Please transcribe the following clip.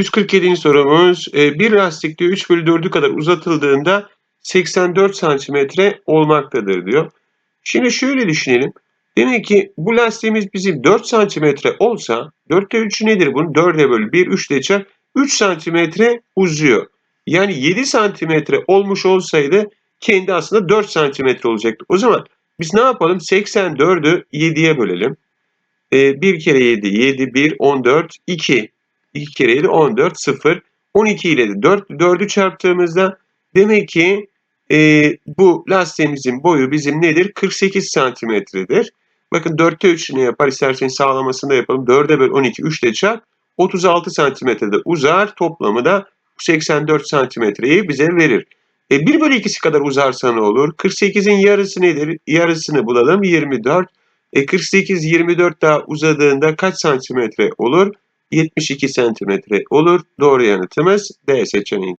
147. sorumuz. E, bir lastik diyor 3 bölü 4'ü kadar uzatıldığında 84 santimetre olmaktadır diyor. Şimdi şöyle düşünelim. Demek ki bu lastiğimiz bizim 4 santimetre olsa 4'te 3'ü nedir bunun? 4'e bölü 1, 3 ile çarp 3 santimetre uzuyor. Yani 7 santimetre olmuş olsaydı kendi aslında 4 santimetre olacaktı. O zaman biz ne yapalım? 84'ü 7'ye bölelim. E, 1 kere 7, 7, 1, 14, 2. 2 kere 7, 14, 0. 12 ile de 4, 4'ü çarptığımızda demek ki e, bu lastiğimizin boyu bizim nedir? 48 santimetredir. Bakın 4'te 3 ne yapar? İsterseniz sağlamasını da yapalım. 4'e böl 12, 3 ile çarp. 36 santimetrede uzar. Toplamı da 84 santimetreyi bize verir. E, 1 bölü 2'si kadar uzarsa ne olur? 48'in yarısı nedir? Yarısını bulalım. 24. E 48 24 daha uzadığında kaç santimetre olur? 72 santimetre olur. Doğru yanıtımız D seçeneği.